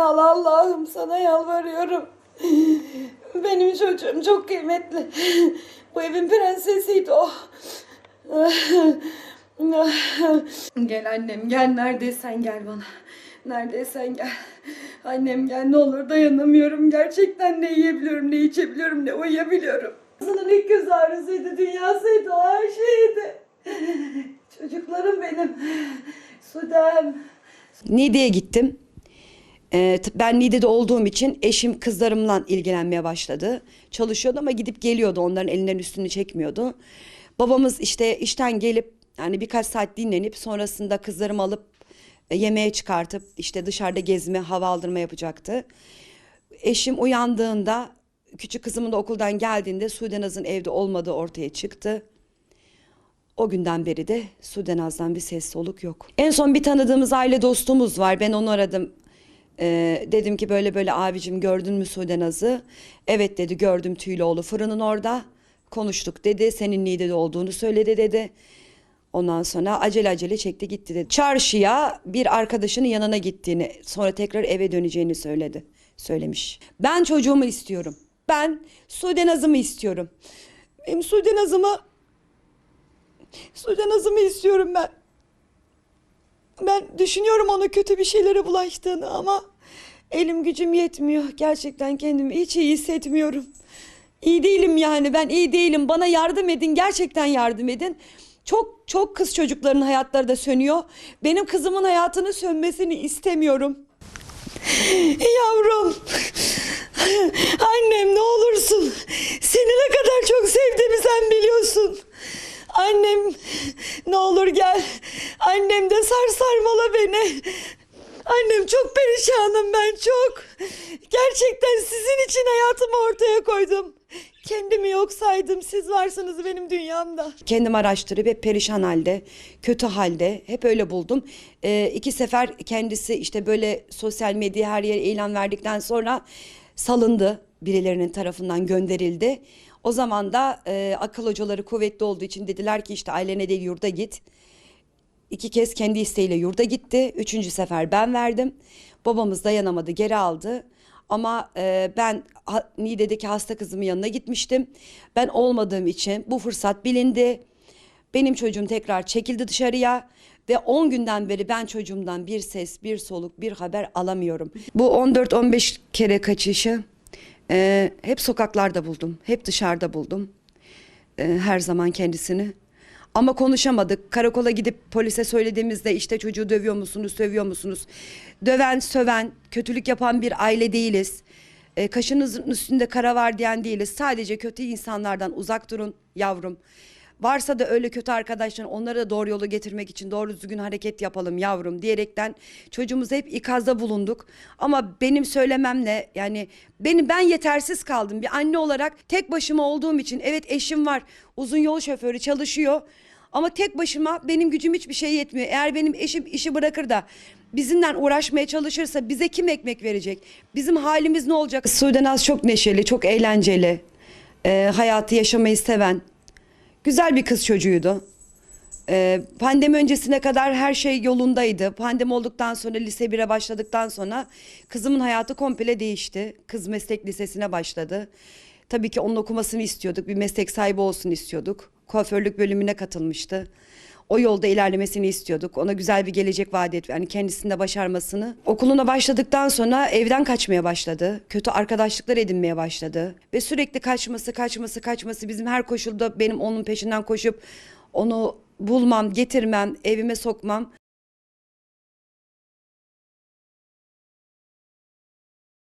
Al Allah'ım sana yalvarıyorum. Benim çocuğum çok kıymetli. Bu evin prensesiydi o. Gel annem gel neredeysen gel bana. Neredeysen gel. Annem gel ne olur dayanamıyorum. Gerçekten ne yiyebiliyorum ne içebiliyorum ne uyuyabiliyorum. Kızının ilk göz ağrısıydı dünyasıydı o her şeydi. Çocuklarım benim. Sudem. Niğde'ye gittim. T- ben Niğde'de olduğum için eşim kızlarımla ilgilenmeye başladı. Çalışıyordu ama gidip geliyordu. Onların elinden üstünü çekmiyordu. Babamız işte işten gelip yani birkaç saat dinlenip sonrasında kızlarımı alıp e, yemeğe çıkartıp işte dışarıda gezme, hava aldırma yapacaktı. Eşim uyandığında küçük kızımın da okuldan geldiğinde Sudenaz'ın evde olmadığı ortaya çıktı. O günden beri de Sudenaz'dan bir ses soluk yok. En son bir tanıdığımız aile dostumuz var. Ben onu aradım. Ee, dedim ki böyle böyle abicim gördün mü Sudenaz'ı? Evet dedi gördüm Tüylüoğlu fırının orada. Konuştuk dedi. Senin Niğde'de olduğunu söyledi dedi. Ondan sonra acele acele çekti gitti dedi. Çarşıya bir arkadaşının yanına gittiğini sonra tekrar eve döneceğini söyledi. Söylemiş. Ben çocuğumu istiyorum. Ben Sudenaz'ımı istiyorum. Benim Sudenaz'ımı Sudenaz'ımı istiyorum ben. Ben düşünüyorum ona kötü bir şeylere bulaştığını ama elim gücüm yetmiyor. Gerçekten kendimi hiç iyi hissetmiyorum. İyi değilim yani ben iyi değilim. Bana yardım edin gerçekten yardım edin. Çok çok kız çocukların hayatları da sönüyor. Benim kızımın hayatının sönmesini istemiyorum. Yavrum. Annem ne olursun. Seni ne kadar çok sevdiğimi sen biliyorsun. Annem ne olur gel. Annem de sar sarmala beni. Annem çok perişanım ben çok. Gerçekten sizin için hayatımı ortaya koydum. Kendimi yok saydım. Siz varsınız benim dünyamda. Kendim araştırıp hep perişan halde, kötü halde hep öyle buldum. Ee, iki sefer kendisi işte böyle sosyal medya her yere ilan verdikten sonra salındı. Birilerinin tarafından gönderildi. O zaman da e, akıl hocaları kuvvetli olduğu için dediler ki işte ailene de yurda git. İki kez kendi isteğiyle yurda gitti. Üçüncü sefer ben verdim. Babamız dayanamadı geri aldı. Ama e, ben ha, Niğde'deki hasta kızımın yanına gitmiştim. Ben olmadığım için bu fırsat bilindi. Benim çocuğum tekrar çekildi dışarıya. Ve 10 günden beri ben çocuğumdan bir ses, bir soluk, bir haber alamıyorum. Bu 14-15 kere kaçışı e, hep sokaklarda buldum. Hep dışarıda buldum. E, her zaman kendisini. Ama konuşamadık. Karakola gidip polise söylediğimizde işte çocuğu dövüyor musunuz, dövüyor musunuz? Döven, söven, kötülük yapan bir aile değiliz. E, kaşınızın üstünde kara var diyen değiliz. Sadece kötü insanlardan uzak durun yavrum. Varsa da öyle kötü arkadaşlar onları da doğru yolu getirmek için doğru düzgün hareket yapalım yavrum diyerekten çocuğumuza hep ikazda bulunduk. Ama benim söylememle yani benim ben yetersiz kaldım. Bir anne olarak tek başıma olduğum için evet eşim var uzun yol şoförü çalışıyor. Ama tek başıma benim gücüm hiçbir şey yetmiyor. Eğer benim eşim işi bırakır da bizimle uğraşmaya çalışırsa bize kim ekmek verecek? Bizim halimiz ne olacak? Sudenaz çok neşeli, çok eğlenceli. Ee, hayatı yaşamayı seven, Güzel bir kız çocuğuydu. Ee, pandemi öncesine kadar her şey yolundaydı. Pandemi olduktan sonra lise 1'e başladıktan sonra kızımın hayatı komple değişti. Kız meslek lisesine başladı. Tabii ki onun okumasını istiyorduk. Bir meslek sahibi olsun istiyorduk. Kuaförlük bölümüne katılmıştı. O yolda ilerlemesini istiyorduk. Ona güzel bir gelecek vaat et, yani kendisinde başarmasını. Okuluna başladıktan sonra evden kaçmaya başladı. Kötü arkadaşlıklar edinmeye başladı. Ve sürekli kaçması, kaçması, kaçması bizim her koşulda benim onun peşinden koşup onu bulmam, getirmem, evime sokmam